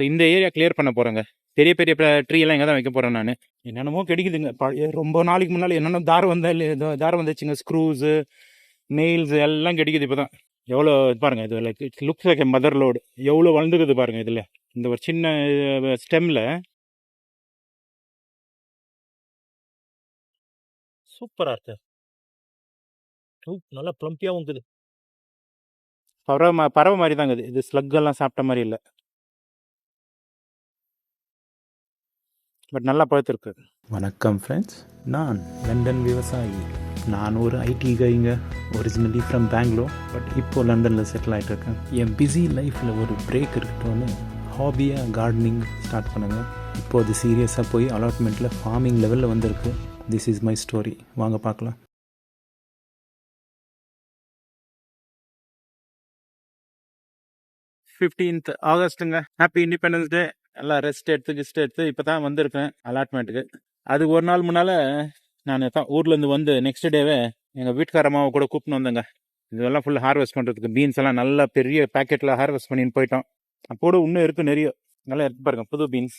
So இந்த area clear பண்ண போகிறேங்க பெரிய பெரிய ட்ரீ எல்லாம் இங்கே தான் வைக்க போகிறேன் நான். என்னென்னமோ கிடைக்குதுங்க. பழைய ரொம்ப நாளைக்கு முன்னால் என்னென்ன தாரம் வந்தால் தாரம் வந்துச்சுங்க. ஸ்க்ரூஸு நெயில்ஸ் எல்லாம் கிடைக்குது இப்போ தான் எவ்வளோ இது பாருங்க இது like it's looks like mother load எவ்வளோ வளர்ந்துக்குது பாருங்கள் இதில். இந்த ஒரு சின்ன ஸ்டெம்மில் சூப்பராக இருக்கு. நல்லா ப்ளம்பியாகவும் இருக்குது பறவை பறவை மாதிரி தாங்க இது. இது ஸ்லக் எல்லாம் சாப்பிட்ட மாதிரி இல்லை. பட் நல்லா பழுத்திருக்கு. வணக்கம் ஃப்ரெண்ட்ஸ் நான் லண்டன் விவசாயி. நான் ஒரு ஐடி கைங்க ஒரிஜினலி ஃப்ரம் பெங்களூர் பட் இப்போ லண்டனில் செட்டில் ஆகிட்டு இருக்கேன் என் பிஸி லைஃப்பில் ஒரு பிரேக் இருக்கட்டும்னு ஹாபியாக கார்டனிங் ஸ்டார்ட் பண்ணுங்க. இப்போ அது சீரியஸாக போய் அலாட்மெண்ட்டில் ஃபார்மிங் லெவலில் வந்திருக்கு. திஸ் இஸ் மை ஸ்டோரி வாங்க பார்க்கலாம். ஃபிஃப்டீன்த் ஆகஸ்ட்டுங்க ஹாப்பி இண்டிபெண்டன்ஸ் டே எல்லாம் ரெஸ்ட் எடுத்து கிஸ்ட் எடுத்து இப்போ தான் வந்திருக்கேன் அலாட்மெண்ட்டுக்கு அது ஒரு நாள் முன்னால் நான் தான் ஊர்லேருந்து வந்து நெக்ஸ்ட் டேவே எங்கள் வீட்டுக்காரம்மாவை கூட கூப்பிட்டு வந்தேங்க. இதெல்லாம் ஃபுல் ஹார்வெஸ்ட் பண்ணுறதுக்கு பீன்ஸ் எல்லாம் நல்லா பெரிய பேக்கெட்டில் ஹார்வெஸ்ட் பண்ணின்னு போயிட்டோம். அப்போட இன்னும் இருக்கும் நிறைய. நல்லா எடுத்து பாருங்க புது பீன்ஸ்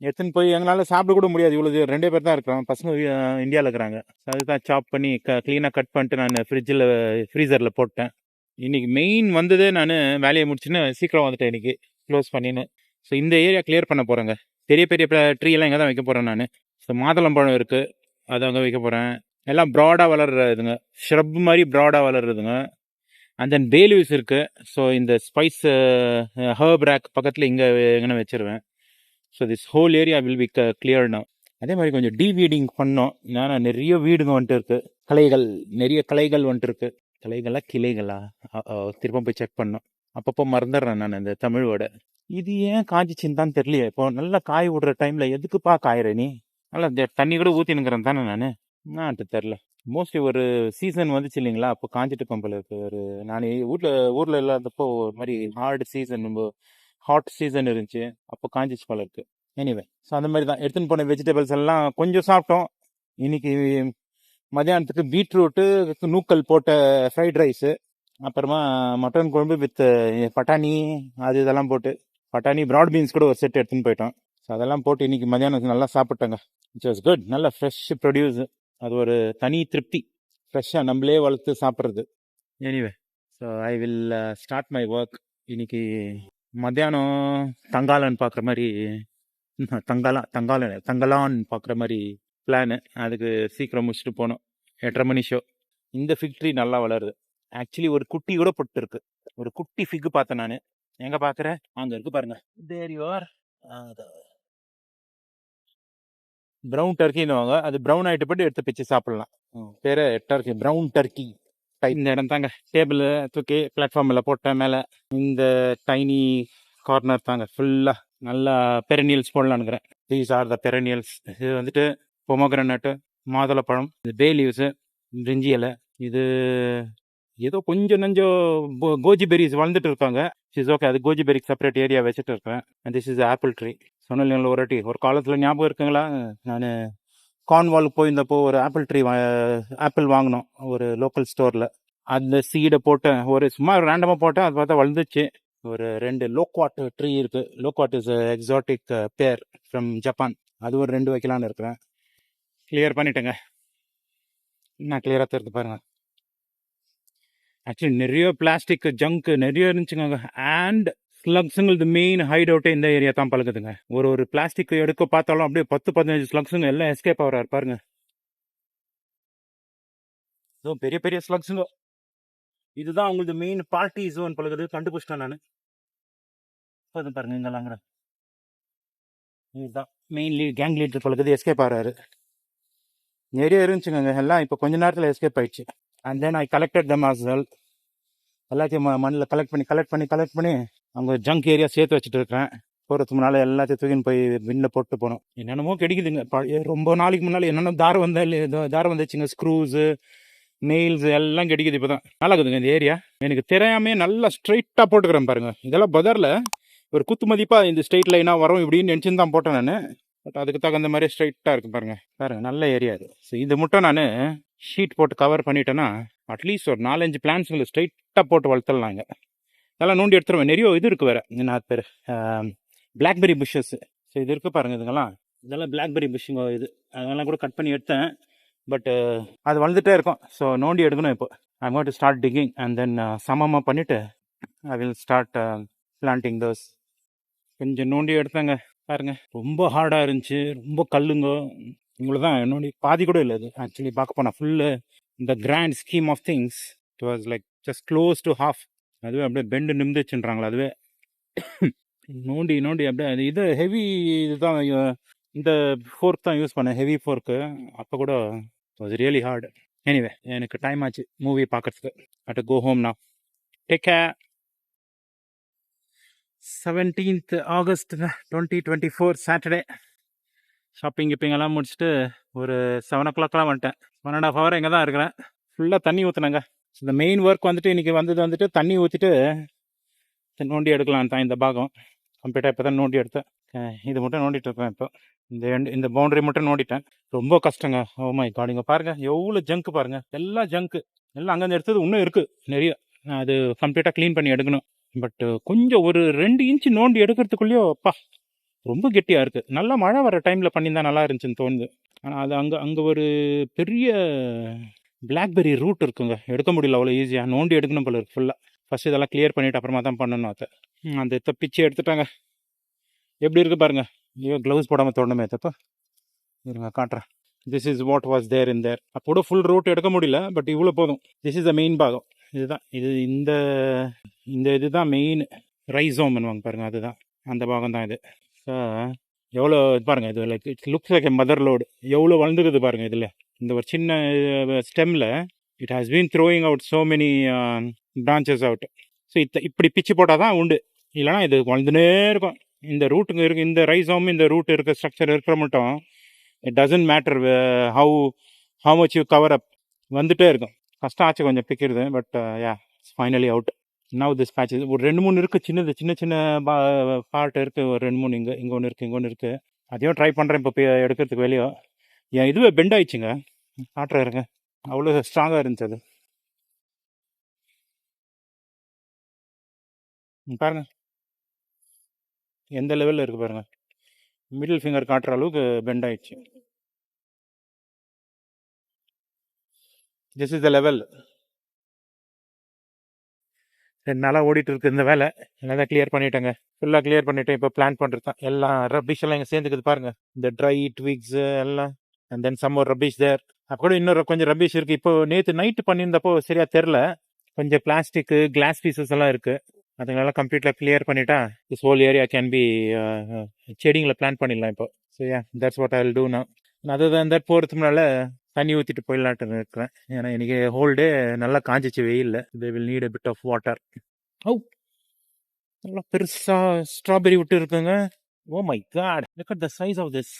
எடுத்துன்னு போய் எங்களால் சாப்பிட கூட முடியாது. இவ்வளோ ரெண்டே பேர் தான் இருக்கிறோம். பசங்க இந்தியாவில் இருக்கிறாங்க. அதுதான் சாப் பண்ணி க க்ளீனாக கட் பண்ணிட்டு நான் ஃப்ரிட்ஜில் ஃப்ரீசரில் போட்டேன். இன்னைக்கு மெயின் வந்ததே நான் வேலையை முடிச்சுன்னு சீக்கிரம் வந்துட்டேன் இன்றைக்கி க்ளோஸ் பண்ணின்னு. ஸோ இந்த ஏரியா கிளியர் பண்ண போகிறேங்க பெரிய பெரிய ட்ரீ எல்லாம் இங்கே தான் வைக்க போகிறேன் நான் ஸோ மாதளம்பழம் இருக்குது அதை அங்கே வைக்க போகிறேன் எல்லாம் ப்ராடாக வளர்றதுங்க ஷ்ரப் மாதிரி ப்ராடாக வளர்றதுங்க. அண்ட் தென் பேலிவ்ஸ் இருக்குது ஸோ இந்த ஸ்பைஸ் ஹர்ப் ரேக் பக்கத்தில் இங்கே எங்கேன்னு வச்சிருவேன். So this whole area will be கிளியர்னா அதே மாதிரி கொஞ்சம் டீவீடிங் பண்ணோம். ஏன்னா நிறைய வீடுங்க வந்துட்டு இருக்குது கலைகள் நிறைய கலைகள் வந்துட்டு இருக்குது கலைகளா கிளைகளா? அ- திரும்ப போய் செக் பண்ணோம். அப்பப்போ மறந்துடுறேன் நான் இந்த தமிழ் இது ஏன் காஞ்சிச்சின்னு தான் தெரியலையே. இப்போ நல்லா காய் விடுற டைமில் எதுக்குப்பா காயிற நீ? நல்லா தண்ணி கூட ஊற்றினுங்கிறேன் தானே நான்? நான்ட்டு தெரில மோஸ்ட்லி ஒரு சீசன் வந்துச்சு இல்லைங்களா? அப்போ காஞ்சிட்டு கம்பல் இருக்கு. ஒரு நான் வீட்டில் ஊரில் இல்லாதப்போ ஒரு மாதிரி ஹார்டு சீசன் ஹாட் சீசன் இருந்துச்சு. அப்போ காஞ்சிச்சு பழம் இருக்குது எனிவே ஸோ அந்த மாதிரி தான். எடுத்துன்னு போன வெஜிடபிள்ஸ் எல்லாம் கொஞ்சம் சாப்பிட்டோம். இன்னைக்கு மதியானத்துக்கு பீட்ரூட்டு நூக்கல் போட்ட ஃப்ரைட் ரைஸு அப்புறமா மட்டன் குழம்பு வித் பட்டாணி அது இதெல்லாம் போட்டு பட்டாணி ப்ராட் பீன்ஸ் கூட ஒரு செட் எடுத்துன்னு போயிட்டோம். ஸோ அதெல்லாம் போட்டு இன்னைக்கு மதியானம் நல்லா சாப்பிட்டேங்க. இட்ஸ் வாஸ் குட் நல்ல ஃப்ரெஷ் ப்ரொடியூஸ் அது ஒரு தனி திருப்தி. ஃப்ரெஷ்ஷாக நம்மளே வளர்த்து சாப்பிட்றது. Anyway so I will start my work இன்னைக்கு மத்தியானம் தங்காலன் பார்க்குற மாதிரி தங்காலா தங்காலன் தங்கலான் பார்க்குற மாதிரி பிளானு அதுக்கு சீக்கிரம் முடிச்சுட்டு போகணும். எட்டரை மணி ஷோ இந்த ஃபிக்ட்ரி நல்லா வளருது. ஆக்சுவலி ஒரு குட்டி கூட பொட்டு இருக்கு. ஒரு குட்டி ஃபிக் பார்த்தேன் நான். எங்க பார்க்குறேன் அங்கே இருக்கு பாருங்க. தேர் யூ ஆர் ப்ரௌன் டர்க்கின்னுவாங்க அது ப்ரௌன் ஆகிட்டு போட்டு எடுத்து பிச்சு சாப்பிடலாம். பேர் டர்க்கி ப்ரௌன் டர்க்கி இந்த இடம் தாங்க. டேபிள் தூக்கி பிளாட்ஃபார்மில் போட்டேன் மேலே இந்த டைனி கார்னர் தாங்க. ஃபுல்லாக நல்லா பெரனியல்ஸ் போடலான்னுக்கிறேன் தீஸ் ஆர் த பெரனியல்ஸ் இது வந்துட்டு பொமோகிரனட்டு மாதுளப்பழம் இது பே லீவ்ஸு பிரிஞ்சி இலை இது ஏதோ கொஞ்சம் நஞ்சம் கோஜி பெரிஸ் வளர்ந்துட்டு இருக்காங்க இஸ் ஓகே அது கோஜி பெரிக்கு செப்பரேட் ஏரியா வச்சுட்டு இருக்கேன் and this is apple tree சொன்னல ஒரு வாட்டி. ஒரு காலத்தில் ஞாபகம் இருக்குங்களா? நான் கார்ன்வாலுக்கு போயிருந்தப்போ ஒரு ஆப்பிள் ட்ரீ ஆப்பிள் வாங்கினோம். ஒரு லோக்கல் ஸ்டோரில் அந்த சீடை போட்டேன். ஒரு சும்மா ரேண்டமாக போட்டேன். அது பார்த்தா வளர்ந்துச்சு. ஒரு ரெண்டு லோக்வாட் ட்ரீ இருக்குது loquat is exotic pear from Japan அது ஒரு ரெண்டு வைக்கலான்னு இருக்கிறேன். கிளியர் பண்ணிட்டேங்க. நான் கிளியராக தெரிஞ்சு பாருங்கள் ஆக்சுவலி நிறைய பிளாஸ்டிக் ஜங்க் நிறைய இருந்துச்சுங்க. அண்ட் ஸ்லக்ஸுங்கிறது மெயின் ஹைட் அவுட்டே இந்த ஏரியா தான் பழகுதுங்க. ஒரு ஒரு பிளாஸ்டிக் எடுக்க பார்த்தாலும் அப்படியே பத்து பதினஞ்சு ஸ்லக்ஸுங்க எல்லாம் எஸ்கேப் ஆகிறாரு பாருங்க. ஸோ பெரிய பெரிய ஸ்லக்ஸுங்க இதுதான் அவங்களது மெயின் பார்ட்டி ஜோன் பழகுது கண்டுபிடிச்சிட்டேன் நான். போதும் பாருங்க இங்கெல்லாம் இதுதான் மெயின் லீட் கேங் லீடர் பழகுது எஸ்கேப் ஆகிறாரு. நிறைய இருந்துச்சுங்க எல்லாம் இப்போ கொஞ்ச நேரத்தில் எஸ்கேப் ஆயிடுச்சு. And then I collected them as well எல்லாத்தையும் மண்ணில் கலெக்ட் பண்ணி கலெக்ட் பண்ணி கலெக்ட் பண்ணி அங்கே ஜங்க் ஏரியா சேர்த்து வச்சுட்டு இருக்கேன். போகிறதுக்கு முன்னால் எல்லாத்தையும் தூக்கின்னு போய் விண்ணில் போட்டு போனோம். என்னென்னமோ கிடைக்குதுங்க. ரொம்ப நாளைக்கு முன்னால் என்னென்ன தாரம் வந்தால் இல்லை தாரம் வந்துச்சுங்க. ஸ்க்ரூஸு நெயில்ஸ் எல்லாம் கிடைக்குது இப்போ தான் நல்லா இருக்குதுங்க இந்த ஏரியா எனக்கு தெரியாமே நல்லா ஸ்ட்ரைட்டாக போட்டுக்கிறேன் பாருங்கள் இதெல்லாம் பதரில். ஒரு குத்து மதிப்பாக இந்த ஸ்ட்ரைட் லைனாக வரும் இப்படின்னு நினச்சின்னு தான் போட்டேன் நான். பட் அதுக்கு தகுந்த மாதிரி ஸ்ட்ரைட்டாக இருக்கு பாருங்கள் பாருங்கள் நல்ல ஏரியா இது ஸோ இது மட்டும் நான் ஷீட் போட்டு கவர் பண்ணிட்டேன்னா அட்லீஸ்ட் ஒரு நாலஞ்சு பிளான்ஸுங்களை ஸ்ட்ரைட்டாக போட்டு வளர்த்துடலாங்க. எல்லாம் நோண்டி எடுத்துருவேன். நிறைய இது இருக்குது வேறு. என்ன பேர் பிளாக்பெரி புஷ்ஷஸ் ஸோ இது இருக்குது பாருங்கள் இதுங்கெல்லாம். இதெல்லாம் பிளாக்பெரி புஷ்ஷுங்க இது. அதெல்லாம் கூட கட் பண்ணி எடுத்தேன். பட்டு அது வளர்ந்துட்டே இருக்கும். ஸோ நோண்டி எடுக்கணும் இப்போ. I want to start digging and then சமமாக பண்ணிவிட்டு I will start planting those கொஞ்சம் நோண்டி எடுத்தாங்க. பாருங்க. ரொம்ப ஹார்டாக இருந்துச்சு. ரொம்ப கல்லுங்க. இவ்வளோ தான் நோண்டி பாதி கூட இல்லை அது. ஆக்சுவலி பார்க்க போனால் ஃபுல்லு இந்த grand scheme of things it was like just close to half அதுவே அப்படியே பெண்டு நிமிந்துச்சுன்றாங்களா அதுவே. நோண்டி நோண்டி அப்படியே அது இது ஹெவி இதுதான் இந்த ஃபோர்க் தான் யூஸ் பண்ணேன் ஹெவி ஃபோர்க்கு அப்போ கூட வாஸ் ரியலி ஹார்டு எனிவே எனக்கு டைம் ஆச்சு மூவி பார்க்கறதுக்கு. அட் கோ ஹோம் நான் take care seventeenth August twenty twenty four Saturday shopping keeping எல்லாம் முடிச்சுட்டு ஒரு செவன் ஓ கிளாக்லாம் வந்துட்டேன். ஒன் அண்ட் ஆஃப் ஹவர் இங்கே தான் இருக்கிறேன். ஃபுல்லாக தண்ணி ஊற்றுனாங்க இந்த மெயின் ஒர்க் வந்துட்டு இன்றைக்கி வந்தது வந்துட்டு தண்ணி ஊற்றிட்டு நோண்டி எடுக்கலாம் தான் இந்த பாகம். கம்ப்ளீட்டாக இப்போ தான் நோண்டி எடுத்தேன். இது மட்டும் நோண்டிட்டு இருக்கேன் இப்போ. இந்த இந்த பவுண்டரி மட்டும் நோண்டிட்டேன். ரொம்ப கஷ்டங்க. Oh ஓ மை காட் இங்கே பாருங்கள் எவ்வளோ ஜங்க் பாருங்கள் எல்லாம் ஜங்க்கு எல்லாம் அங்கேருந்து எடுத்தது இன்னும் இருக்குது நிறைய. அது கம்ப்ளீட்டாக க்ளீன் பண்ணி எடுக்கணும். பட் கொஞ்சம் ஒரு ரெண்டு இன்ச்சு நோண்டி எடுக்கிறதுக்குள்ளேயோ அப்பா ரொம்ப கெட்டியாக இருக்குது நல்லா மழை வர டைமில் பண்ணியிருந்தால் நல்லா இருந்துச்சுன்னு தோணுது. ஆனால் அது அங்கே அங்கே ஒரு பெரிய பிளாக்பெரி ரூட் இருக்குங்க. எடுக்க முடியல அவ்வளோ ஈஸியாக நோண்டி எடுக்கணும் போல இருக்குது ஃபுல்லாக ஃபஸ்ட் இதெல்லாம் கிளியர் பண்ணிவிட்டு அப்புறமா தான் பண்ணணும் அதை. அந்த இத்த பிச்சு எடுத்துட்டாங்க. எப்படி இருக்குது பாருங்க. ஐயோ க்ளவுஸ் போடாமல் தோணுமே தப்பா. இருங்க காட்டுறேன். This is what was there in there அப்போட full root எடுக்க முடியல பட் இவ்வளோ போதும். திஸ் இஸ் த மெயின் பாகம். இதுதான். இது இந்த இந்த இதுதான் மெயின் ரைஸோம்னுவாங்க பாருங்கள் அதுதான். அந்த பாகம் தான் இது. எவ்வளோ இது இது like it's looks like mother load எவ்வளோ வளர்ந்துக்குது பாருங்கள் இதில். இந்த ஒரு சின்ன ஸ்டெம்மில் it has been throwing out so many branches out so இத்த இப்படி பிச்சு போட்டால் தான் உண்டு. இல்லைனா இது வளர்ந்துனே இருக்கும். இந்த ரூட்டுங்க இருக்கு இந்த ரைஸோம் இந்த ரூட் இருக்க ஸ்ட்ரக்சர் இருக்கிற மட்டும் it doesn't matter how how much you cover up வந்துகிட்டே இருக்கும். கஷ்டம் ஆச்சு கொஞ்சம் பிக்கிறது but yeah finally out now this patch ஒரு ரெண்டு மூணு இருக்குது சின்னது சின்ன சின்ன பா பார்ட் இருக்குது ஒரு ரெண்டு மூணு இங்கே இங்கே ஒன்று இருக்குது இங்கே ஒன்று இருக்குது அதையும் ட்ரை பண்ணுறேன் இப்போ போய் எடுக்கிறதுக்கு வெளியே. என் இதுவே பெண்ட் ஆயிடுச்சுங்க. காட்டுறேன் இருங்க அவ்வளோ ஸ்ட்ராங்காக இருந்துச்சு அது. ம், பாருங்க. எந்த லெவலில் இருக்குது பாருங்கள் மிடில் ஃபிங்கர் காட்டுற அளவுக்கு பெண்ட் ஆயிடுச்சு. திஸ் இஸ் த லெவல் ரெண்டு நாளாக ஓடிட்டு இருக்கு இந்த வேலை. எல்லாம் கிளியர் பண்ணிட்டேங்க. ஃபுல்லாக கிளியர் பண்ணிட்டேன். இப்போ பிளான் பண்ணுறது தான் எல்லாம் ரப்பிஷ் எல்லாம் இங்கே சேர்ந்துக்குது பாருங்க. இந்த ட்ரை ட்விக்ஸ் எல்லாம் அண்ட் தென் சம் ஒரு ரப்பிஷ் தேர் அப்போ கூட இன்னொரு கொஞ்சம் ரப்பிஷ் இருக்குது இப்போ நேற்று நைட்டு பண்ணியிருந்தப்போ சரியாக தெரில கொஞ்சம் பிளாஸ்டிக்கு கிளாஸ் பீசஸ் எல்லாம் இருக்குது அதுங்களெல்லாம் கம்ப்ளீட்டாக கிளியர் பண்ணிட்டா this whole area can be செடிங்களை பிளான் பண்ணிடலாம் இப்போ. So yeah that's what I will do நான் அது தான் தட் போகிறதுனால தண்ணி ஊற்றிட்டு போயிடலான்ட்டு இருக்கிறேன். ஏன்னா இன்னைக்கு ஹோல் டே நல்லா காஞ்சிச்சு வெயில்ல. They will need a bit of water oh நல்லா பெருசாக ஸ்ட்ராபெரி விட்டு இருக்குங்க. Oh O my God look at the size of this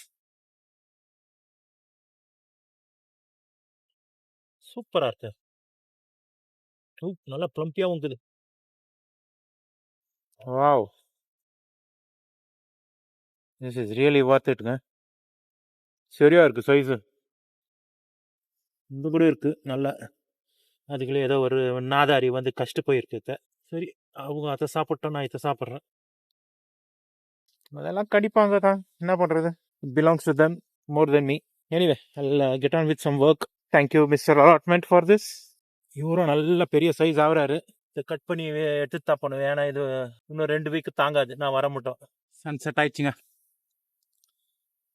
சூப்பரா இருக்கு. சூப் நல்லா ப்ளம்பியாவும் இருக்குது. Wow this is really worth இட்டுங்க சரியா இருக்கு சைஸு இது கூட இருக்கு. நல்லா அதுக்குள்ளே ஏதோ ஒரு நாதாரி வந்து கஷ்ட போயிருக்கு இத. சரி அவங்க அதை சாப்பிட்டோம் நான் இதை சாப்பிட்றேன். அதெல்லாம் கடிப்பாங்க தான் என்ன பண்ணுறது belongs to them more than me anyway get on with some work thank you mister allotment for this இவரும் நல்ல பெரிய சைஸ் ஆகுறாரு. இதை கட் பண்ணி எடுத்து தான் பண்ணுவேன் ஏன்னா இது இன்னும் ரெண்டு வீக் தாங்காது. நான் வர மட்டும். சன்செட் ஆயிடுச்சுங்க.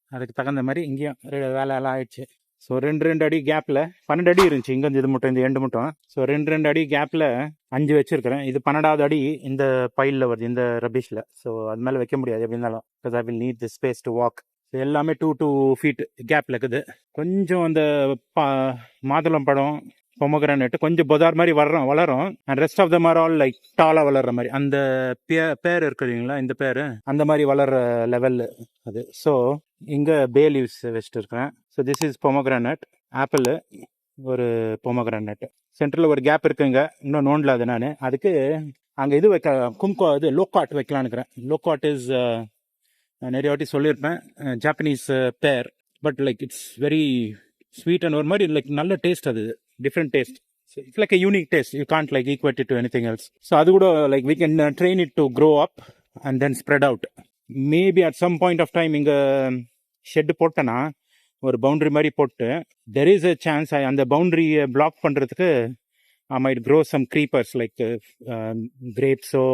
அதுக்கு தகுந்த மாதிரி இங்கேயும் ரெ- வேலை எல்லாம் ஆயிடுச்சு. ஸோ ரெண்டு ரெண்டு அடி கேப்பில் பன்னெண்டு அடி இருந்துச்சு. இங்கே இது மட்டும் இந்த எண்டு மட்டும். ஸோ ரெண்டு ரெண்டு அடி கேப்பில் அஞ்சு வச்சுருக்கிறேன். இது பன்னெண்டாவது அடி இந்த பைலில் வருது இந்த ரபிஷில் ஸோ அது மேலே வைக்க முடியாது எப்படி இருந்தாலும். Because I will need the space to walk எல்லாமே டூ டூ ஃபீட் கேப்பில் இருக்குது. கொஞ்சம் அந்த பா மாதுளம் பழம் பொமக்ரானேட் கொஞ்சம் பொதார் மாதிரி வர்றோம் வளரும். அண்ட் ரெஸ்ட் ஆஃப் த மரம் ஆல் லைக் டாலாக வளர்ற மாதிரி. அந்த பே பேர் இருக்கு இல்லைங்களா இந்த பேர்? அந்த மாதிரி வளர்ற லெவல் அது. ஸோ இங்கே பே லீவ்ஸ் வச்சுட்டு இருக்கிறேன். So this is pomegranate apple ஒரு பொமக்ரானட் சென்டரில் ஒரு கேப் இருக்குங்க. இன்னும் நோண்டில் அது நான். அதுக்கு அங்கே இது வைக்க கும்கோ இது லோக்காட் வைக்கலான்னு இருக்கிறேன். லோக்காட் இஸ் நிறைய வாட்டி சொல்லியிருப்பேன். Japanese pear but like it's very sweet and ஒரு மாதிரி லைக் நல்ல டேஸ்ட் அது. Different taste it's like unique taste you can't like can't to anything else so அது கூட like we can train it to grow up and then spread out maybe at some point of time இங்கே shed போட்டேன்னா ஒரு boundary மாதிரி போட்டு there is a chance அந்த பவுண்டரியை block பண்ணுறதுக்கு I might grow some creepers like கிரேப்ஸோ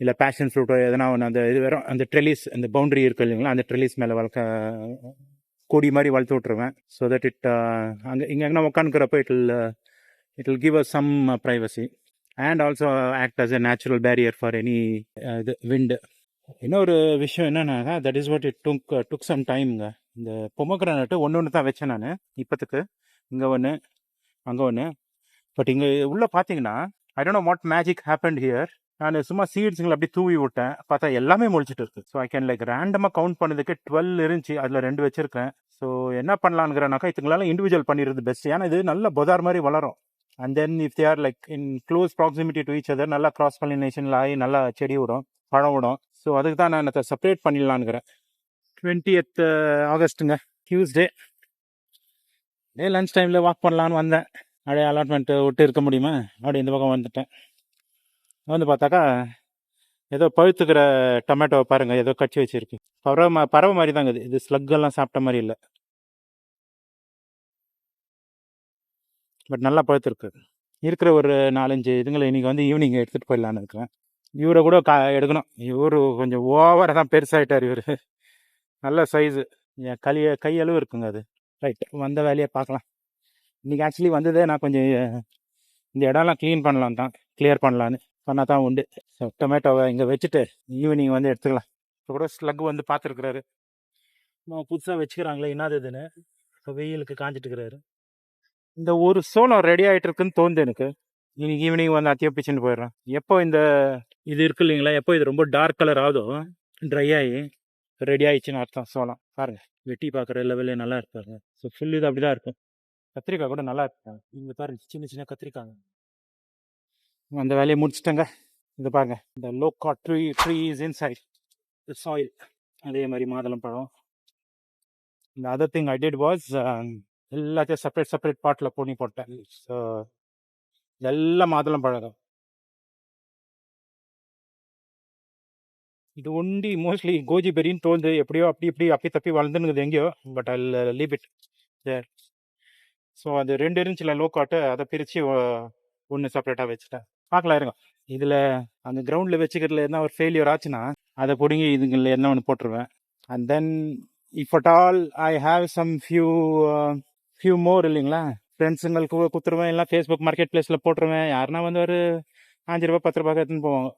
இல்லை passion ஃப்ரூட்டோ எதனா ஒன்று அந்த இது வெறும் அந்த ட்ரெலிஸ் அந்த பவுண்ட்ரி இருக்கு இல்லைங்களா அந்த ட்ரெலிஸ் மேலே வளர்க்க கொடி மாதிரி வளர்த்து விட்ருவேன் ஸோ தட் இட் அங்கே இங்கே எங்கன்னா உட்காந்துக்கிறப்போ it'll it will give a some privacy and also act as a natural barrier for any இது விண்டு இன்னொரு விஷயம் என்னென்னாக்கா that is what it took took some டைம்ங்க இந்த பொமக்ரானட்டு ஒன்று ஒன்று தான் வச்சேன் நான் இப்போத்துக்கு இங்கே ஒன்று அங்கே ஒன்று பட் இங்கே உள்ளே பார்த்தீங்கன்னா I don't know what magic happen here நான் சும்மா சீட்ஸுங்களை அப்படி தூவி விட்டேன். பார்த்தா எல்லாமே முழிச்சிட்டு இருக்கு. ஸோ ஐ கேன் லைக் ரேண்டமாக கவுண்ட் பண்ணதுக்கு டுவெல் இருந்துச்சு. அதில் ரெண்டு வச்சிருக்கேன். ஸோ என்ன பண்ணலான்ங்கிறனாக்கா இதுங்களால இண்டிவிஜுவல் பண்ணிடுறது பெஸ்ட் ஏன்னா இது நல்ல பொதார் மாதிரி வளரும். And then if there like in close proximity to each other நல்லா கிராஸ் பாலினேஷனில் ஆகி நல்லா செடி விடும் பழம் விடும். ஸோ அதுக்கு தான் நான் அதை செப்பரேட் பண்ணிடலான்ங்கிறேன் டுவெண்ட்டியத் ஆகஸ்ட்டுங்க டியூஸ்டே டே லன்ச் டைமில் வாக் பண்ணலான்னு வந்தேன். அப்படியே அலாட்மெண்ட்டு விட்டு இருக்க முடியுமா? அப்படி இந்த பக்கம் வந்துட்டேன். வந்து பார்த்தாக்கா ஏதோ பழுத்துக்கிற டொமேட்டோவை பாருங்கள் ஏதோ கட்சி வச்சுருக்கு. பறவை மா- பறவை மாதிரி தாங்க இது. இது ஸ்லக் எல்லாம் சாப்பிட்ட மாதிரி இல்லை. பட் நல்லா பழுத்துருக்கு. இருக்கிற ஒரு நாலஞ்சு இதுங்களை இன்றைக்கி வந்து ஈவினிங் எடுத்துகிட்டு போயிடலான்னு இருக்கிறேன். இவரை கூட கா எடுக்கணும். இவரு கொஞ்சம் ஓவராக தான் பெருசாகிட்டார் இவர். நல்ல சைஸு என் கலிய கையளவு இருக்குங்க அது. ரைட் வந்த வேலையை பார்க்கலாம் இன்றைக்கி ஆக்சுவலி வந்ததே நான் கொஞ்சம் இந்த இடம்லாம் க்ளீன் பண்ணலாம் தான். கிளியர் பண்ணலான்னு பண்ணால் தான் உண்டு. ஸோ டொமேட்டோவை இங்கே வச்சுட்டு ஈவினிங் வந்து எடுத்துக்கலாம். இப்போ கூட ஸ்லக் வந்து பார்த்துருக்குறாரு. நம்ம புதுசாக வச்சுக்கிறாங்களே என்னது இதுன்னு. இப்போ வெயிலுக்கு காஞ்சிட்டு இருக்கிறாரு இந்த ஒரு சோளம் ரெடி ஆகிட்டு இருக்குன்னு தோணுது எனக்கு. இன்னைக்கு ஈவினிங் வந்து அத்தியோ பிச்சுன்னு போயிடுறேன். எப்போ இந்த இது இருக்கு இல்லைங்களா? எப்போ இது ரொம்ப டார்க் கலர் ஆகுதோ ட்ரை ஆகி ரெடி ஆயிடுச்சுன்னு அர்த்தம் சோளம் பாருங்க வெட்டி பார்க்குற லெவலில் நல்லா இருப்பாங்க. ஸோ ஃபுல் இது அப்படி தான் இருக்கும். கத்திரிக்காய் கூட நல்லா இருப்பாங்க இங்கே பாருங்க சின்ன சின்ன கத்திரிக்காய். அந்த வேலையை முடிச்சிட்டேங்க. இது பாருங்க இந்த loquat tree tree is inside soil அதே மாதிரி மாதுளம் பழம். இந்த other thing I did was எல்லாத்தையும் செப்பரேட் செப்பரேட் பாட்டில் பொண்ணி போட்டேன். ஸோ எல்லாம் மாதுளம் பழம் இது ஒண்டி மோஸ்ட்லி கோஜி பெரின்னு தோணுது. எப்படியோ அப்படி இப்படி அப்படி தப்பி வளர்ந்துனுக்குது எங்கேயோ பட் அல்ல லீவ் இட் சார் ஸோ அது ரெண்டு இருந்துச்சுல லோ காட்டு அதை பிரித்து ஒன்று செப்பரேட்டாக வச்சுட்டேன். பார்க்கலாம் இருங்க. இதில் அந்த கிரவுண்டில் வச்சுக்கிறதுல எதனா ஒரு ஃபெயிலியர் ஆச்சுன்னா அதை பிடுங்கி இதுங்களில் என்ன ஒன்று போட்டுருவேன். And then if at all I have some few few more இல்லைங்களா? ஃப்ரெண்ட்ஸுங்களுக்கு குத்துருவேன் எல்லாம் ஃபேஸ்புக் மார்க்கெட் பிளேஸில் போட்டுருவேன். யாருன்னா வந்து ஒரு அஞ்சு ரூபா பத்து ரூபாய்க்கு எடுத்துன்னு போவாங்க.